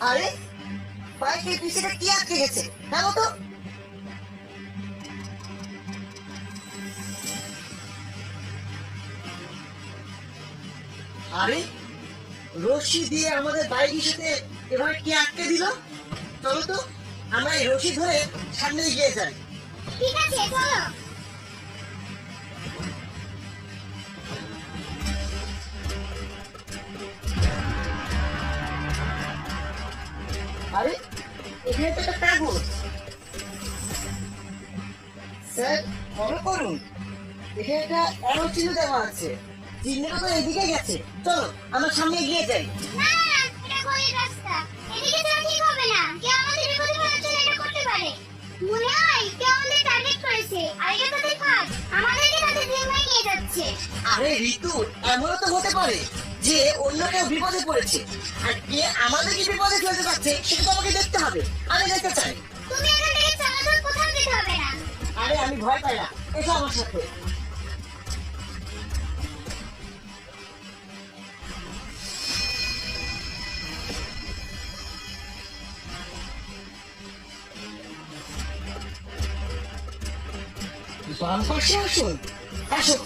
আরে বাইকের পিছনে কি আটকে গেছে দেখো তো। আরে রশি দিয়ে আমাদের বাইকের সাথে এভাবে কি আটকে দিল? চলো তো, আমরা এই রশি ধরে সামনে এগিয়ে যাই। ঠিক আছে, চলো। আরে এখানে তো একটা কাগজ স্যার মনে করুন। এখানে একটা অ্যারো চিহ্ন দেওয়া আছে। চিহ্নটা তো এদিকে গেছে। চলো আমরা সামনে এগিয়ে যাই। মনে হয় কেউ আমাদের টার্গেট করেছে। এটা আমাদেরকে তাদের নিয়ে যাচ্ছে। আরে ঋতু এমনও তো হতে পারে। যে অন্য কেউ বিপদে পড়েছে আর কে আমাদেরকে বিপদে ফেলতে পারছে সেটা তো আমাকে দেখতে হবে। আমি দেখতে চাই। তুমি এখান থেকে চলাচল কোথাও যেতে হবে না। আরে আমি ভয় পাই না। এসো আমার সাথে। বাম পাশে আসুন। আসো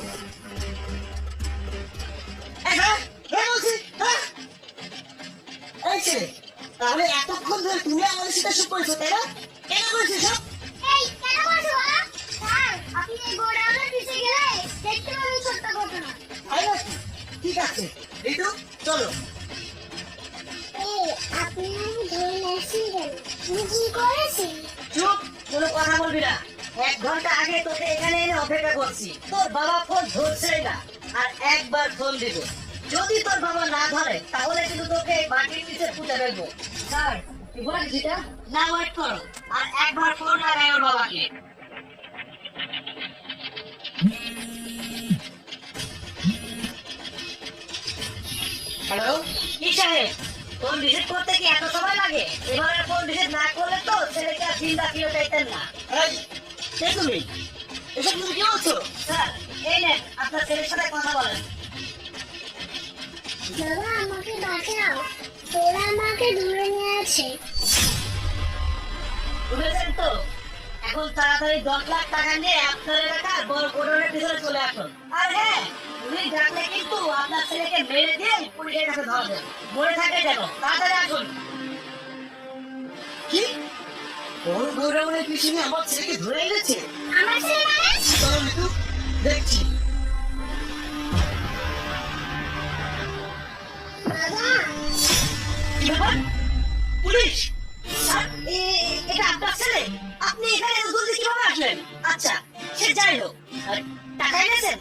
তাহলে এতক্ষণ ধরে তুমি আমাদের সাথে শুরু করেছ তাই না? কেন করেছ সব এই কেন বলছো বলো আপনি এই গোডাউনের পিছে গেলে দেখতে পাবেন ছোট্ট ঘটনা। ঠিক আছে ঋতু চলো। এই আপনি ধরে আসছেন তুমি কি করেছেন চুপ কোনো কথা বলবি না। এক ঘণ্টা আগে তোকে এখানে এনে অপেক্ষা করছি। তোর বাবা ফোন ধরছেই না আর একবার ফোন দিব যদি তোর বাবা না ধরে তাহলে কিন্তু তোকে মাটির নিচে পুঁতে ফেলব। স্যার না ওয়েট করো। আর একবার ফোন লাগাই ওর বাবাকে। হ্যালো কি সাহেব? ফোন রিসিভ করতে কি এত সময় লাগে? এবারে ফোন রিসিভ না করলে তো ছেলেকে আর চিন্তা কেউ চাইতেন না। এই কে তুমি? এসব তুমি কি বলছো? স্যার এই নেন আপনার ছেলের সাথে কথা বলেন। বাবা আমাকে বাঁচাও আমাকে ধরে নিয়ে আছে বুঝেছেন তো? এখন তাড়াতাড়ি দশ লাখ টাকা নিয়ে আপনার এলাকার বড় পিছনে চলে আসুন। আর হ্যাঁ উনি ডাকলে কিন্তু আপনার ছেলেকে মেরে দিয়ে পুলিশের কাছে ধরবেন মনে থাকে যেন তাড়াতাড়ি আসুন। কি? বড় গোডাউনের পিছনে আমার ছেলেকে ধরে এনেছে? আমার ছেলে মানে? চলো মিতু দেখছি। পুলিশ? এটা আপনার ছেলে? আপনি এখানে জলদি কীভাবে আসলেন? আচ্ছা সে যাই হোক। টাকা এনেছেন?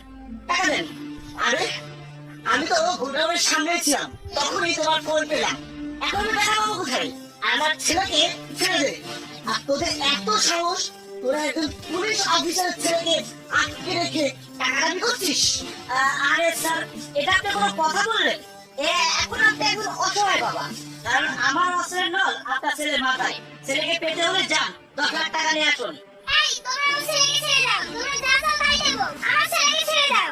টাকা দেন। আরে, আমি তো গোডাউনের সামনে ছিলাম। তখনই তোমার ফোন পেলাম। এখন টাকা পাবো কোথায়? আমার ছেলেকে ছেড়ে দে। আর তোদের এত সাহস, তোরা একজন পুলিশ অফিসারের ছেলেকে আটকে রেখে টাকা দাবি করছিস আরে স্যার, এটা আপনি কোনো কথা বললেন? এখন বাবা। কারণ আমার অস্ত্রের নল আপনার ছেলের মাথায়। ছেলেকে পেতে হলে যান দশ লাখ টাকা নিয়ে আসুন। এই তোমরা আমার ছেলেকে ছেড়ে দাও। তোমরা যা চাও তাই দেবো। আমার ছেলেকে ছেড়ে দাও।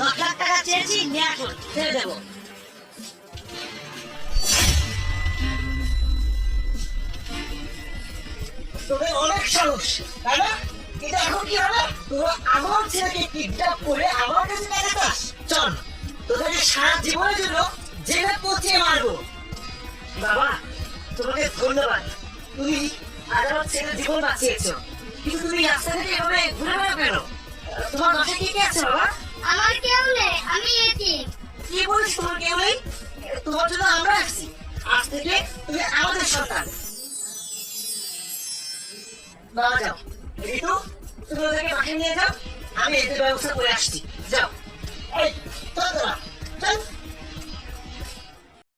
দশ লাখ টাকা চেয়েছি নিয়ে আসুন ছেড়ে দেবো। তোদের অনেক সাহস তাই না? কিন্তু এখন কি হবে? তোরা আমার ছেলেকে কিডন্যাপ করে আমার কাছে টাকা চাস? চল তোদেরকে সারা জীবনের জন্য ধন্যবাদ। তুমি আমার ছেলের জীবন বাঁচিয়েছো। কিন্তু তুমি রাস্তা থেকে এভাবে ঘুরে কেন? তোমার বাসায় কে কে আছে বাবা? আমার কেউ নেই আমি এতিম কি বলিস তোমার কেউ নেই? তোমার জন্য আমরা আসছি। আজ থেকে তুমি আমাদের সন্তান। বাবা যাও। ঋতু তুমি ওদেরকে বাসায় নিয়ে যাও। আমি এদের ব্যবস্থা করে আসছি। যাও। এই চল চল।